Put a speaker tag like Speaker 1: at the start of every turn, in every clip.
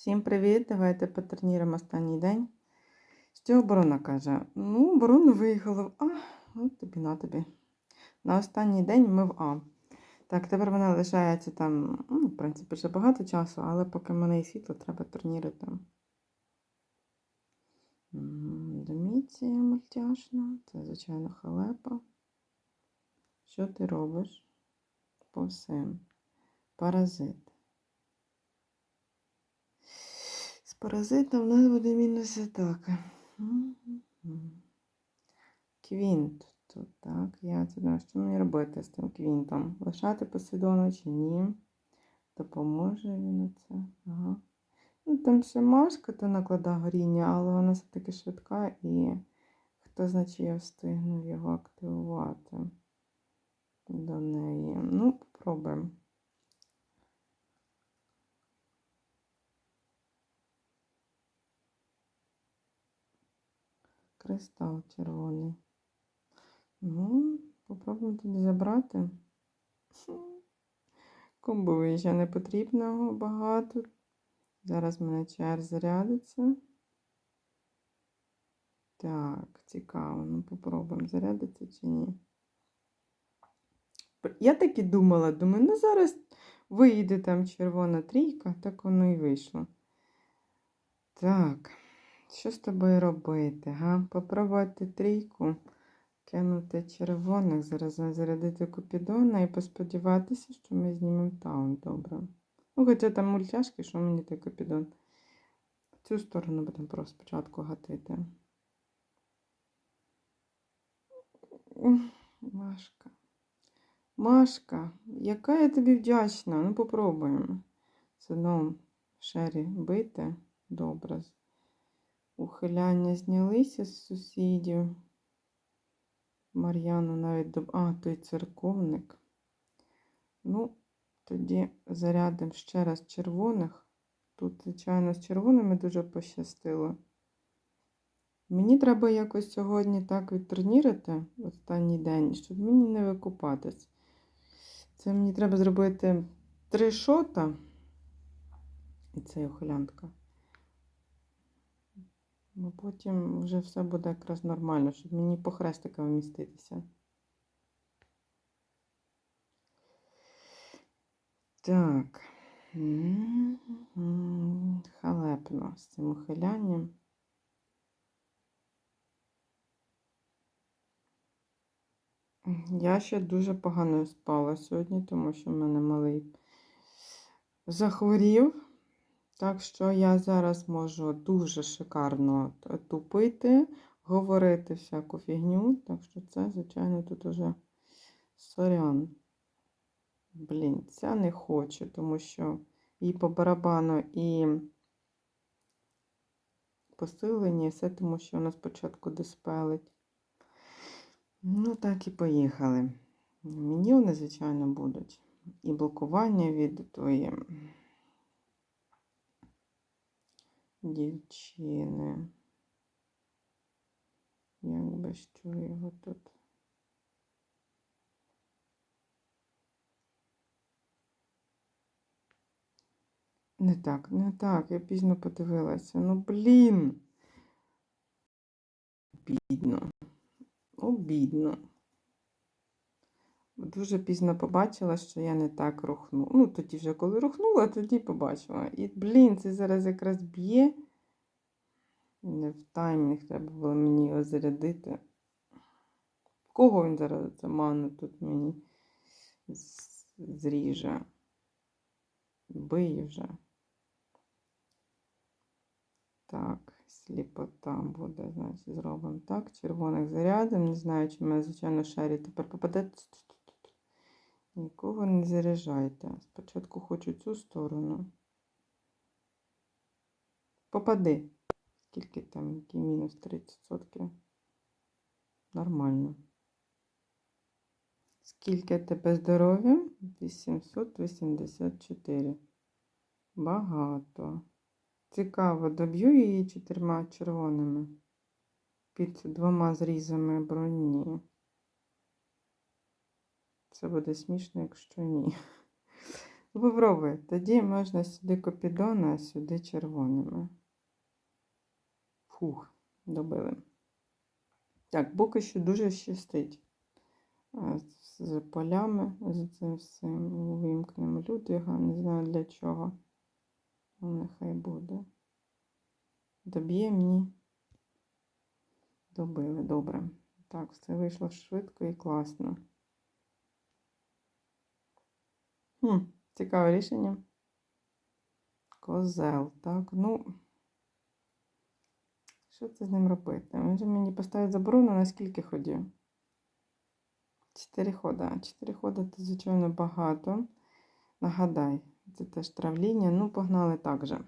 Speaker 1: Всім привіт! Давайте потренуємо останній день. Що оборона каже? Ну, оборона виїхала в А, от тобі на тобі. На останній день ми в А. Так, тепер вона лишається там, ну, в принципі, вже багато часу, але поки мене є світло, треба турнірити. Доміція мультяшна, це, звичайно, халепа. Що ти робиш? По всім. Паразит. З паразитом в нас буде мінус атака. Квінт тут, так. Я це знаю, що мені робити з тим квінтом? Лишати Посейдона чи ні? Допоможе він це. Ага. Ну, там ще Машка то накладає горіння, але вона все-таки швидка і хто значить я встигну його активувати до неї. Ну, попробуємо. Кристал червоний. Ну, попробуємо тоді забрати. Комбовий ще не потрібно багато. Зараз в мене чар зарядиться. Так, цікаво. Ну, попробуємо, зарядиться чи ні. Я так і думала, думаю, ну зараз вийде там червона трійка, так воно і вийшло. Так, що з тобою робити? Га? Попробувати трійку, кинути червоних, зараз зарядити Купідона і посподіватися, що ми знімемо таун. Добре. Ну, хоча там мультяшки, що мені той Купідон. Цю сторону будемо просто спочатку гатити. Машка. Машка, яка я тобі вдячна. Ну, попробуємо. Одном шері бити. Добре. Ухиляння знялися з сусідів. Мар'яну навіть доб... А, той церковник. Ну, тоді зарядимо ще раз червоних. Тут, звичайно, з червоними дуже пощастило. Мені треба якось сьогодні так відтурнірити останній день, щоб мені не викупатись. Це мені треба зробити три шота. І це ухилянтка. Ну, потім вже все буде якраз нормально, щоб мені по хрестикам вміститися. Так. Халепно з цим ухилянням. Я ще дуже погано спала сьогодні, тому що в мене малий захворів. Так що я зараз можу дуже шикарно тупити, говорити всяку фігню. Так що це, звичайно, тут уже сорян. Блін, ця не хоче, тому що і по барабану, і посилення, все тому, що вона спочатку диспелить. Ну, так і поїхали. Міньйони, звичайно, будуть. І блокування від тої дівчини. Як би що його тут. Не так, не так, я пізно подивилася. Ну, блін. Бідно. Обідно. Дуже пізно побачила, що я не так рухну. Ну, тоді вже коли рухнула, тоді побачила. І, блін, це зараз якраз б'є. Не в таймінг треба було мені його зарядити. Кого він зараз це ману тут мені зріже? Бий вже. Так, сліпота буде, значить, зробимо так. Червоних зарядимо. Не знаю, чи в мене, звичайно, шарі тепер попаде. Нікого не заряджайте. Спочатку хочу цю сторону. Попади. Скільки там, який мінус 30%? Нормально. Скільки тебе здоров'я? 884. Багато. Цікаво, доб'ю її чотирма червоними під двома зрізами броні. Це буде смішно, якщо ні. Ну, Тоді можна сюди копідона, а сюди червоними. Фух, добили. Так, поки що дуже щастить. З полями, з цим всім вимкнемо Людвіга, не знаю для чого. Ну, нехай буде. Доб'є мені. Добили, добре. Так, все вийшло швидко і класно. Хм, цікаве рішення. Козел, так, ну. Що це з ним робити? Він же мені поставить заборону на скільки ходів? Чотири хода. Чотири хода це, звичайно, багато. Нагадай, це теж травління. Ну, погнали так же.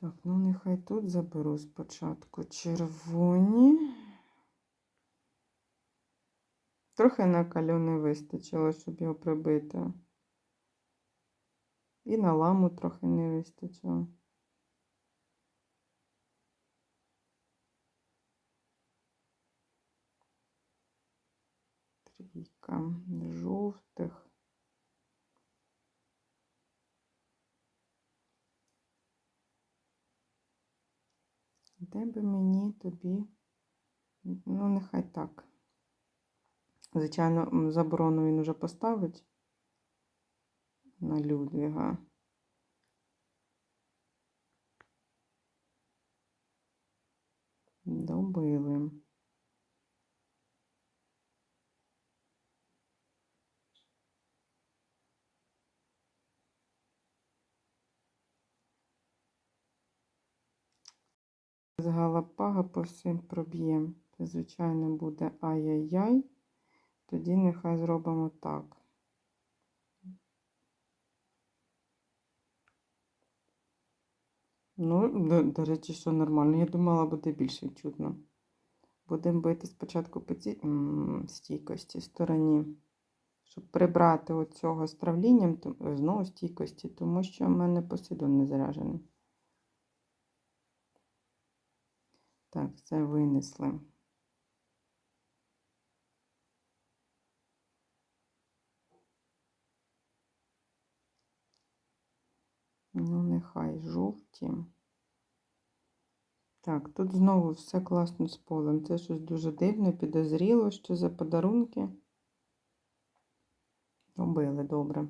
Speaker 1: Так, ну нехай тут заберу спочатку червоні. Трохи на калю не вистачило, щоб його прибити. І на ламу трохи не вистачило. Трійка жовтих. Де би мені тобі, ну, нехай так. Звичайно, заборону він уже поставить на Людвіга. Добили. З галапага по всім проб'єм. Це, звичайно, буде ай-яй-яй. Тоді нехай зробимо так. Ну, до, до речі, що нормально. Я думала, буде більше чутно. Будемо бити спочатку по цій стійкості стороні, щоб прибрати оцього з травлінням, знову стійкості, тому що в мене посидон не заряджений. Так, це винесли. Ну, нехай жовті. Так, тут знову все класно з полем. Це щось дуже дивне, підозріло, що за подарунки. Робили добре.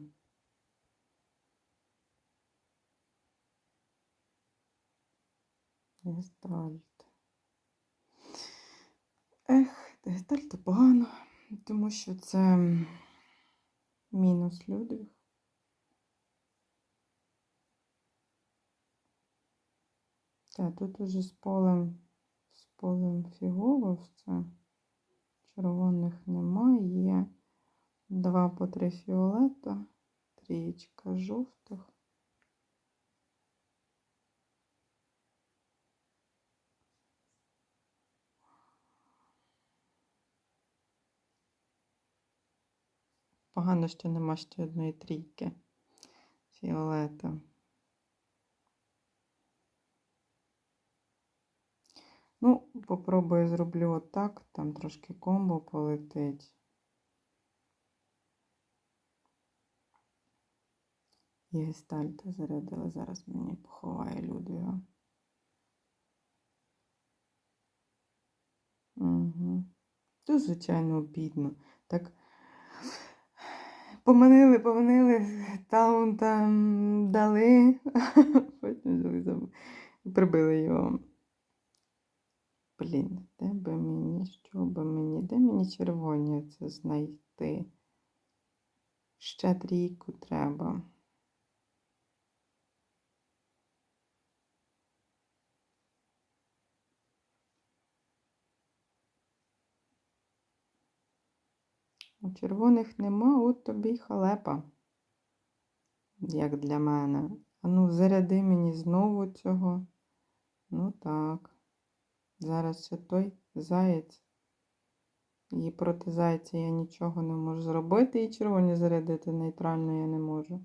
Speaker 1: Гестальт. Ех, гестальт то погано, тому що це мінус Людвіг. Так, тут уже з полем, з полем фігово все. Червоних немає. Два по три фіолета, трієчка жовтих. Погано, що нема ще одної трійки фіолета. Ну, попробую зроблю отак, там трошки комбо полетить. І гестальта зарядила, зараз мені поховає Людвіга. Угу. Тут, звичайно, обідно. Так поманили, поманили, таунта м, дали, потім прибили його. Блін, де би мені, що би мені, де мені червоні це знайти? Ще трійку треба. У червоних нема, от тобі й халепа, як для мене. А ну, заряди мені знову цього. Ну так. Зараз ще той заєць. І проти зайця я нічого не можу зробити. І червоні зарядити нейтрально я не можу.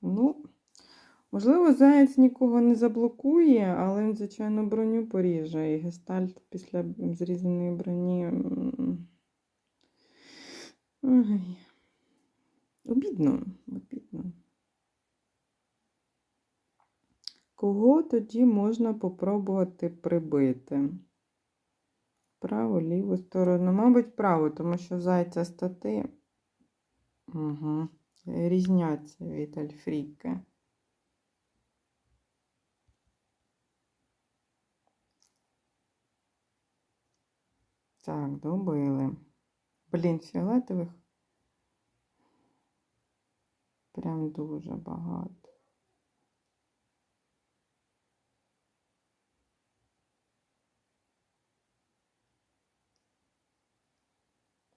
Speaker 1: Ну, Можливо, заяць нікого не заблокує, але він, звичайно, броню поріже. І гестальт після зрізаної броні. Ой. Обідно, обідно. Кого тоді можна попробувати прибити? Праву, ліву сторону. Мабуть, праву, тому що зайця стати угу. різняться від альфріки. Так, добили. Блін, фіолетових прям дуже багато.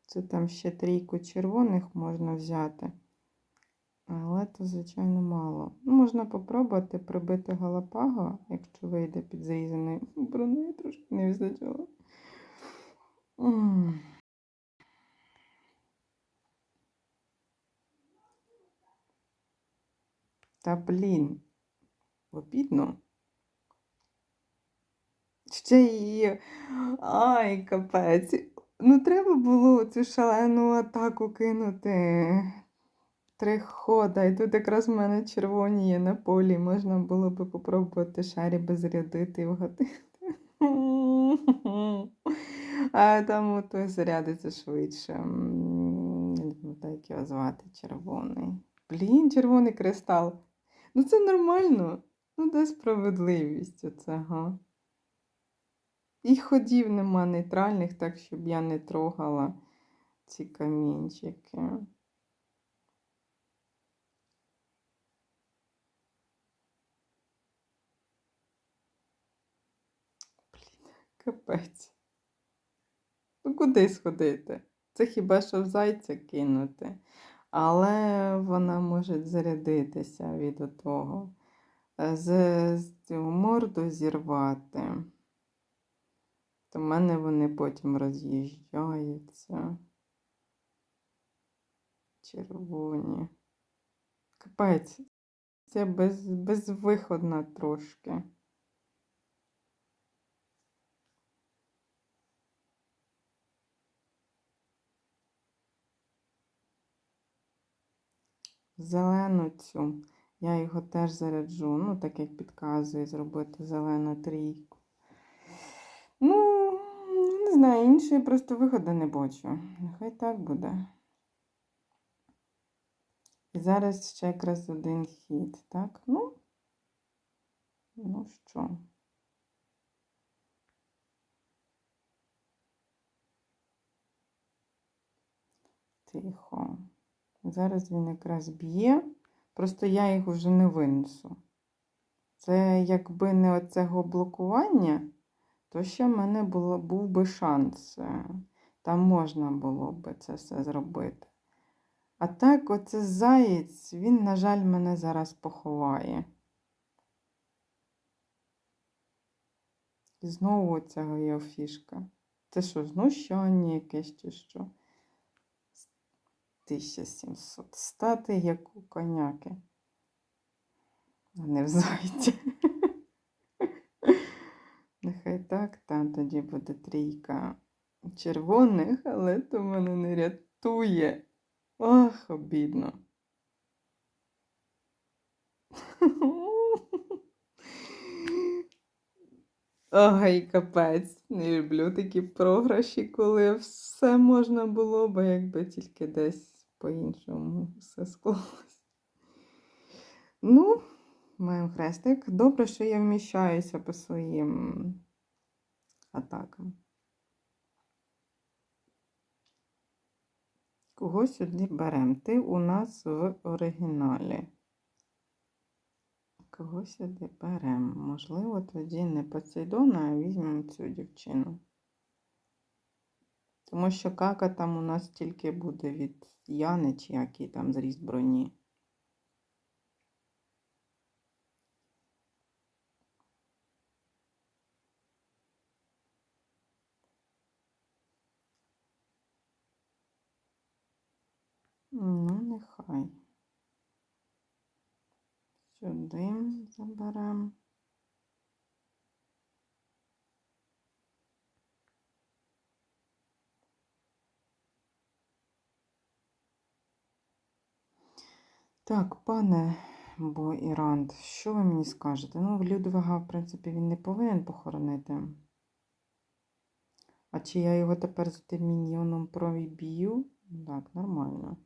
Speaker 1: Це там ще трійку червоних можна взяти. Але це, звичайно, мало. Ну, можна попробувати прибити галапаго, якщо вийде під зрізаною бронею, трошки не вистачило. Та блін, обідно. Ще її. Ай, капець. Ну, треба було цю шалену атаку кинути. Три хода. І тут якраз в мене червоні є на полі. Можна було би попробувати шарі зарядити і вгатити. А там той зарядиться швидше. Як його звати, червоний. Блін, червоний кристал. Ну це нормально. Ну, де справедливість оце, га. І ходів нема нейтральних, так щоб я не трогала ці камінчики. Капець. Куди сходити? Це хіба що в зайця кинути. Але вона може зарядитися від того. З, з цього морду зірвати. То в мене вони потім роз'їжджаються. Червоні. Капець. Це без, безвиходна трошки. Зелену цю. Я його теж заряджу. Ну, так як підказує зробити зелену трійку. Ну, не знаю, іншої просто виходу не бачу. Нехай так буде. І зараз ще якраз один хід, так? Ну, ну що? Тихо. Зараз він якраз б'є, просто я їх вже не винесу. Це якби не оцього блокування, то ще в мене було, був би шанс. е, Там можна було би це все зробити. А так, оце заєць, він, на жаль, мене зараз поховає. І знову цього його фішка. Це що, знущання якесь чи що? 1700 стати, як у коняки. А не в зайця. Нехай так, там тоді буде трійка червоних, але то мене не рятує. Ох, обідно. Ой, капець. Не люблю такі програші, коли все можна було, бо якби тільки десь по-іншому все склалось. Ну, маємо хрестик. Добре, що я вміщаюся по своїм атакам. Кого сюди беремо? Ти у нас в оригіналі. Кого сюди беремо? Можливо, тоді не Посейдона, а візьмемо цю дівчину. Тому що кака там у нас тільки буде від Яни, чи який там зріст броні. Ну, нехай. Сюди заберемо. Так, пане Бо Іранд, що ви мені скажете? Ну, Людвига, в принципі, він не повинен похоронити. А чи я його тепер з тим міньйоном проб'ю? Так, нормально.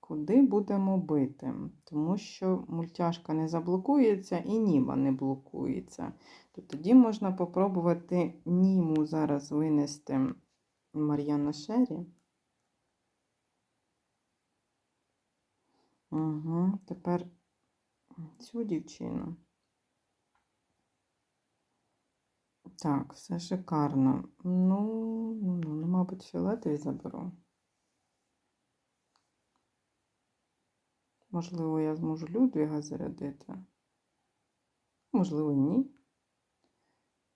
Speaker 1: Куди будемо бити? Тому що мультяшка не заблокується і Німа не блокується. То тоді можна попробувати Німу зараз винести Мар'яна Шері. Угу, тепер цю дівчину. Так, все шикарно. Ну, ну, ну, ну, мабуть, фіолетові заберу. Можливо, я зможу Людвіга зарядити. Можливо, ні.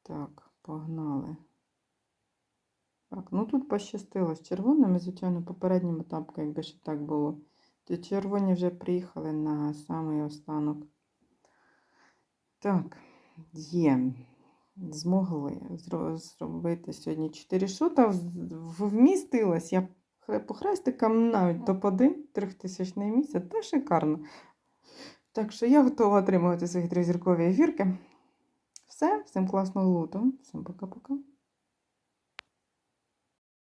Speaker 1: Так, погнали. Так, ну тут пощастило з червоними, звичайно, попереднім етапку, якби ще так було. То червоні вже приїхали на самий останок. Так, є. Змогли зробити сьогодні 4 шута. Вмістилась я по хрестикам навіть топ-1 трьохтисячний місяць. Та шикарно. Так що я готова отримувати свої тризіркові ефірки. Все, всім класного луту. Всім пока-пока.